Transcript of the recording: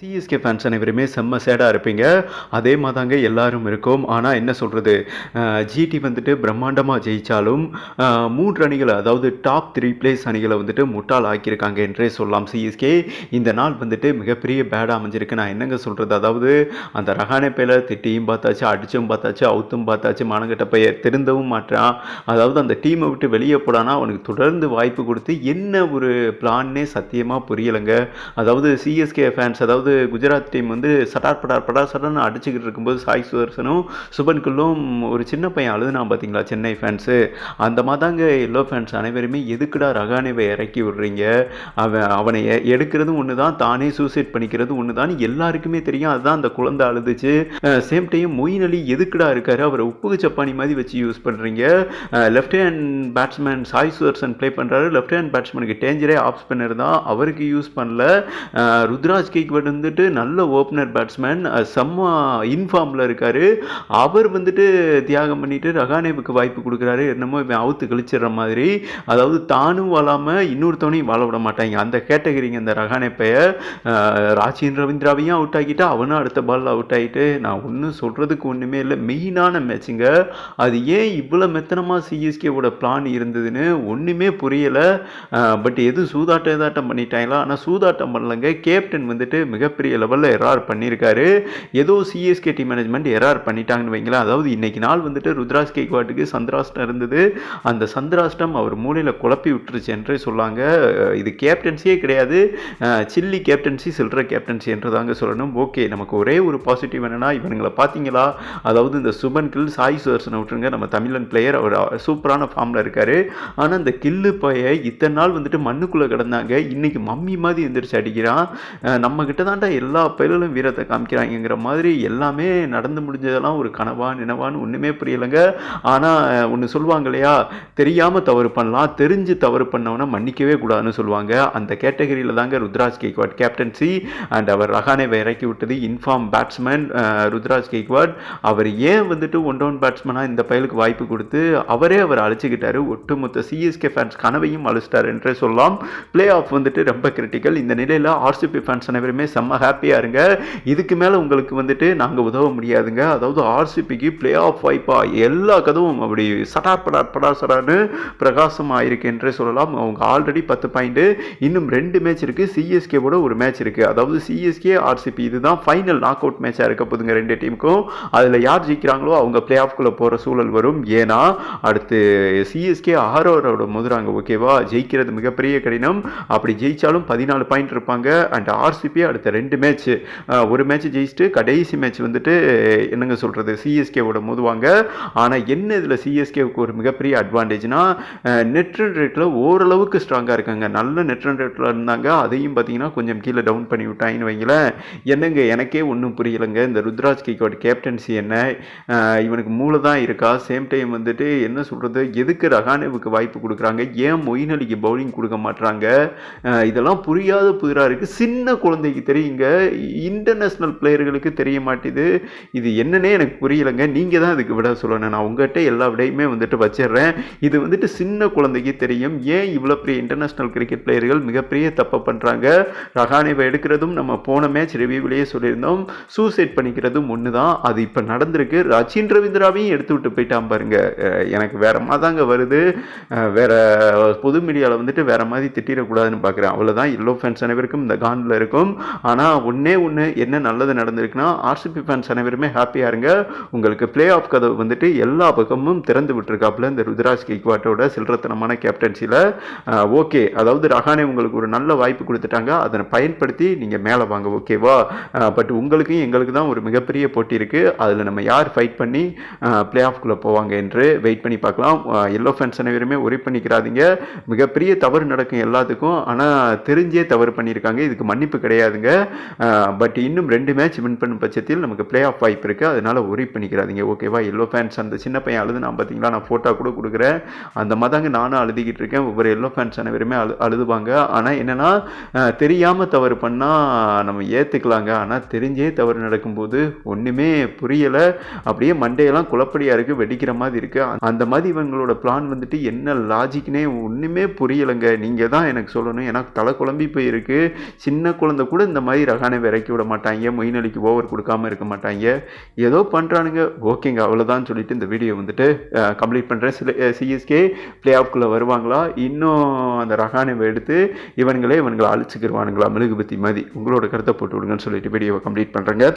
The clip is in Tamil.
சிஎஸ்கே ஃபேன்ஸ் அனைவருமே செம்ம சேடாக இருப்பீங்க. அதே மாதிரிதாங்க எல்லாரும் இருக்கும். ஆனால் என்ன சொல்கிறது ஜிடி வந்துட்டு பிரம்மாண்டமாக ஜெயித்தாலும் மூன்று அணிகளை அதாவது டாப் த்ரீ பிளேஸ் அணிகளை வந்துட்டு முட்டாள் ஆக்கியிருக்காங்க என்றே சொல்லலாம் சிஎஸ்கே இந்த நாள் வந்துட்டு மிகப்பெரிய பேடாக அமைஞ்சிருக்கு. நான் என்னங்க சொல்கிறது அதாவது அந்த ரகானே பேல திட்டியும் பார்த்தாச்சு அடிச்சும் பார்த்தாச்சு அவுத்தும் பார்த்தாச்சு மானங்கட்ட பெயர் திருந்தவும் மாட்டான். அதாவது அந்த டீமை விட்டு வெளியே போடானா அவனுக்கு தொடர்ந்து வாய்ப்பு கொடுத்து என்ன ஒரு பிளான்னே சத்தியமாக புரியலைங்க. அதாவது சிஎஸ்கே ஃபேன்ஸ் அதாவது குஜராத் டீம் வந்து சட்டார் படார் படார் சட்டார்னு அடிச்சுக்கிட்டு இருக்கும்போது சாய் சுதர்சனும் சுபன்குள்ளும் ஒரு சின்ன பையன் அழுதுனா பார்த்தீங்களா சென்னை ஃபேன்ஸு அந்த மாதிரிதாங்க எல்லோ ஃபேன்ஸ் அனைவருமே எதுக்குடா ரகானேவை இறக்கி விடுறீங்க? அவன் அவனை எடுக்கிறதும் ஒன்று தான் தானே சூசைட் பண்ணிக்கிறது ஒன்று தான் எல்லாருக்குமே தெரியும். அதுதான் அந்த குழந்தை அழுதுச்சு. சேம் டைம் மொயின் அலி எதுக்குடா இருக்காரு? அவரை உப்புக்கு சப்பானி மாதிரி வச்சு யூஸ் பண்ணுறீங்க left hand batsman Sai Sudharsan play பண்ணுறாரு லெஃப்ட் ஹேண்ட் பேட்ஸ்மேனுக்கு டேஞ்சரே ஆஃப் ஸ்பின்னர் தான் அவருக்கு யூஸ் பண்ணல. ருத்ராஜ் கேக்வர்ட் வந்துட்டு நல்ல ஓப்பனர் பேட்ஸ்மேன் செம்ம இன்ஃபார்மில் இருக்கார். அவர் வந்துட்டு தியாகம் பண்ணிட்டு ரகானேவுக்கு வாய்ப்பு கொடுக்குறாரு. என்னமோ இவன் அவுத்து கழிச்சிடுற மாதிரி. அதாவது தானும் வாழாமல் இன்னொருத்தவனையும் வாழ விட மாட்டாங்க. அந்த கேட்டகரிங்க இந்த ரகானே பெயர் ராஜின் ரவீந்திராவையும் அவுட் ஆக்கிட்டா அவனும் அடுத்த பால்ல அவுட் ஆகிட்டு நான் ஒன்றும் சொல்கிறதுக்கு ஒன்றுமே இல்லை. மெயினான மேட்சுங்க அது ஏன் இவ்வளோ மெத்தனமாக சிஎஸ்கேவோட பிளான் இருந்ததுன்னு ஒன்றுமே புரியலை. பட் எது சூதாட்டம் ஏதாட்டம் பண்ணிட்டாங்களா? ஆனால் சூதாட்டம் பண்ணலங்க. கேப்டன் வந்துட்டு மிகப்பெரிய லெவலில் எரார் பண்ணியிருக்காரு ஏதோ சிஎஸ்கே டீம் மேனேஜ்மெண்ட் எரார் பண்ணிட்டாங்கன்னு வைங்களேன். அதாவது இன்னைக்கு நாள் வந்துட்டு ருத்ராஜ் கேக்வாட்டுக்கு சந்திராஷ்டம் இருந்தது. அந்த சந்திராஷ்டம் அவர் மூலையில் குழப்பி விட்டுருச்சு என்றே சொல்லாங்க. இது கேப்டன்சியே கிடையாது. சில்லி கேப்டன்சி சில்லற கேப்டன்சி என்று தாங்க சொல்லணும். ஓகே நமக்கு ஒரே ஒரு பாசிட்டிவ் என்னென்னா இவனுங்களை பார்த்தீங்களா? அதாவது இந்த சுபன் கில் சாய் சுதர்சனை விட்டுருங்க. நம்ம தமிழன் பிளேயர் அவர் சூப்பரான ஃபார்மில் இருக்கார். ஆனால் இந்த கில்லு பைய இத்தனை நாள் வந்துட்டு மண்ணுக்குள்ளே கிடந்தாங்க. இன்னைக்கு மம்மி மாதிரி எந்திரிச்சு அடிக்கிறான். நம்மக்கிட்ட தான் கிட்ட எல்லா பயிலும் வீரத்தை காமிக்கிறாங்கங்கிற மாதிரி எல்லாமே நடந்து முடிஞ்சதெல்லாம் ஒரு கனவா நினைவான்னு ஒன்றுமே புரியலைங்க. ஆனால் ஒன்று சொல்லுவாங்க இல்லையா? தெரியாமல் தவறு பண்ணலாம் தெரிஞ்சு தவறு பண்ணவனை மன்னிக்கவே கூடாதுன்னு சொல்லுவாங்க. அந்த கேட்டகரியில் தாங்க ருத்ராஜ் கேக்வாட் கேப்டன்சி. அண்ட் அவர் ரஹானேவை இறக்கி விட்டது in form batsman Ruturaj Gaikwad அவர் ஏன் வந்துட்டு ஒன் டவுன் பேட்ஸ்மேனாக இந்த பயலுக்கு வாய்ப்பு கொடுத்து அவரே அவர் அழைச்சிக்கிட்டாரு. ஒட்டுமொத்த சிஎஸ்கே ஃபேன்ஸ் கனவையும் அழைச்சிட்டார் என்றே சொல்லலாம். பிளே ஆஃப் வந்துட்டு ரொம்ப கிரிட்டிக்கல் இந்த நிலையில் ஆர்சிபி ஃபேன்ஸ் அனைவருமே செம்ம ஹாப்பியாக இருங்க. இதுக்கு மேலே உங்களுக்கு வந்துட்டு நாங்கள் உதவ முடியாதுங்க. அதாவது ஆர்சிபிக்கு பிளே ஆஃப் வாய்ப்பா எல்லா கதவும் அப்படி சடார் படார் படார் சடார்னு பிரகாசமாக இருக்கு என்றே சொல்லலாம். அவங்க ஆல்ரெடி பத்து பாயிண்ட் இன்னும் ரெண்டு மேட்ச் இருக்குது சிஎஸ்கேவோட ஒரு மேட்ச் இருக்குது அதாவது சிஎஸ்கே ஆர்சிபி இதுதான் ஃபைனல் நாக் அவுட் மேட்சாக இருக்க போதுங்க ரெண்டு டீமுக்கும் அதில் யார் ஜெயிக்கிறாங்களோ அவங்க பிளே ஆஃப்குள்ளே போகிற சூழல் வரும். ஏன்னா அடுத்து சிஎஸ்கே ஆரோரோட முதுறாங்க ஓகேவா ஜெயிக்கிறது மிகப்பெரிய கடினம். அப்படி ஜெயிச்சாலும் பதினாலு பாயிண்ட் இருப்பாங்க. அண்ட் ஆர்சிபி அடுத்த ரெண்டு மேட்ச் ஒரு மேட்ச் ஜெயிச்சுட்டு கடைசி மேட்ச் வந்துட்டு என்னங்க சொல்கிறது சிஎஸ்கேவோட மோதுவாங்க. ஆனால் என்ன இதில் சிஎஸ்கேவுக்கு ஒரு மிகப்பெரிய அட்வான்டேஜ்னா நெட் ரன் ரேட்டில் ஓரளவுக்கு ஸ்ட்ராங்காக இருக்காங்க. நல்ல நெட் ரன் ரேட்டில் இருந்தாங்க. அதையும் பார்த்தீங்கன்னா கொஞ்சம் கீழே டவுன் பண்ணி விட்டாங்கன்னு வைங்களேன். என்னங்க எனக்கே ஒன்றும் புரியலைங்க. இந்த ருத்ராஜ் கேக்கோட கேப்டன்சி என்ன? இவனுக்கு மூளை தான் இருக்கா? சேம் டைம் வந்துட்டு என்ன சொல்கிறது எதுக்கு ரஹானேவுக்கு வாய்ப்பு கொடுக்குறாங்க? ஏன் மொயின் அலிக்கு பவுலிங் கொடுக்க மாட்டுறாங்க இதெல்லாம் புரியாத புதிராக இருக்குது சின்ன குழந்தைக்கு தெரியும். தெரியுங்க இன்டர்நேஷ்னல் பிளேயர்களுக்கு தெரிய மாட்டேது. இது என்னன்னே எனக்கு புரியலைங்க. நீங்கள் தான் இதுக்கு விட சொல்லணும். நான் உங்கள்கிட்ட எல்லா விடையுமே வந்துட்டு வச்சிடுறேன். இது வந்துட்டு சின்ன குழந்தைக்கு தெரியும். ஏன் இவ்வளோ பெரிய இன்டர்நேஷ்னல் கிரிக்கெட் பிளேயர்கள் மிகப்பெரிய தப்பை பண்ணுறாங்க ரஹானேவை எடுக்கிறதும் நம்ம போன மேட்ச் ரிவ்யூவிலேயே சொல்லியிருந்தோம். சூசைட் பண்ணிக்கிறதும் ஒன்று தான். அது இப்போ நடந்திருக்கு. ரச்சின் ரவீந்திராவையும் எடுத்து விட்டு போயிட்டான் பாருங்க. எனக்கு வேற மாதாங்க வருது. வேற பொது மீடியாவில் வந்துட்டு வேற மாதிரி திட்டிடக்கூடாதுன்னு பார்க்குறேன் அவ்வளோதான் எல்லோ ஃபேன்ஸ் அனைவருக்கும் இந்த காண்டில் இருக்கும். ஆனால் ஒன்றே ஒன்று என்ன நல்லது நடந்திருக்குன்னா ஆர்சிபி ஃபேன்ஸ் அனைவருமே ஹாப்பியாக இருங்க. உங்களுக்கு பிளே ஆஃப் கதவு வந்துட்டு எல்லா பக்கமும் திறந்து விட்டுருக்காப்புல இந்த ருத்ராஜ் கேக்வாட்டோட சில்லறத்தனமான கேப்டன்சியில் ஓகே அதாவது ரஹானே உங்களுக்கு ஒரு நல்ல வாய்ப்பு கொடுத்துட்டாங்க. அதனை பயன்படுத்தி நீங்கள் மேலே வாங்க ஓகேவா பட் உங்களுக்கும் எங்களுக்கு தான் ஒரு மிகப்பெரிய போட்டி இருக்குது அதில் நம்ம யார் ஃபைட் பண்ணி பிளே ஆஃப்குள்ளே போவாங்க என்று வெயிட் பண்ணி பார்க்கலாம். எல்லோ ஃபேன்ஸ் அனைவருமே ஒரே பண்ணிக்கிறாதீங்க. மிகப்பெரிய தவறு நடக்கும் எல்லாத்துக்கும். ஆனால் தெரிஞ்சே தவறு பண்ணியிருக்காங்க. இதுக்கு மன்னிப்பு கிடையாதுங்க. பட் இன்னும் ரெண்டு மேட்ச் வின் பண்ணும் பட்சத்தில் நமக்கு பிளே ஆஃப் வாய்ப்பு இருக்குது அதனால் ஒரி பண்ணிக்கிறாதீங்க ஓகேவா எல்லோ ஃபேன்ஸ் அந்த சின்ன பையன் அழுது நான் பார்த்தீங்களா நான் ஃபோட்டோ கூட கொடுக்குறேன். அந்த மதாங்க நானும் அழுதிக்கிட்டு இருக்கேன். ஒவ்வொரு எல்லோ ஃபேன்ஸ் அனைவருமே அழு அழுதுவாங்க. ஆனால் என்னென்னா தெரியாமல் தவறு பண்ணால் நம்ம ஏற்றுக்கலாங்க ஆனால் தெரிஞ்சே தவறு நடக்கும்போது ஒன்றுமே புரியலை. அப்படியே மண்டையெல்லாம் குழப்படியாக இருக்குது வெடிக்கிற மாதிரி இருக்குது அந்த மாதிரி இவங்களோட பிளான் வந்துட்டு என்ன லாஜிக்னே ஒன்றுமே புரியலைங்க. நீங்கள் தான் எனக்கு சொல்லணும். எனக்கு தலை குழம்பி போயிருக்கு. சின்ன குழந்தை கூட இந்த மாதிரி ரஹானவை இறக்கி விட மாட்டாங்க மொயின் அலிக்கு ஓவர் கொடுக்காம இருக்க மாட்டாங்க. ஏதோ பண்ணுறானுங்க ஓகேங்க அவ்வளோதான் சொல்லிட்டு இந்த வீடியோ வந்துட்டு கம்ப்ளீட் பண்ணுறேன் சில சிஎஸ்கே பிளே ஆஃப்குள்ளே வருவாங்களா? இன்னும் அந்த ரஹானவை எடுத்து இவனுங்களே இவனுங்களை அழிச்சுக்கிடுவானுங்களா மெழுகுபத்தி மாதிரி. உங்களோட கருத்தை போட்டு விடுங்கன்னு சொல்லிட்டு வீடியோவை கம்ப்ளீட் பண்ணுறேங்க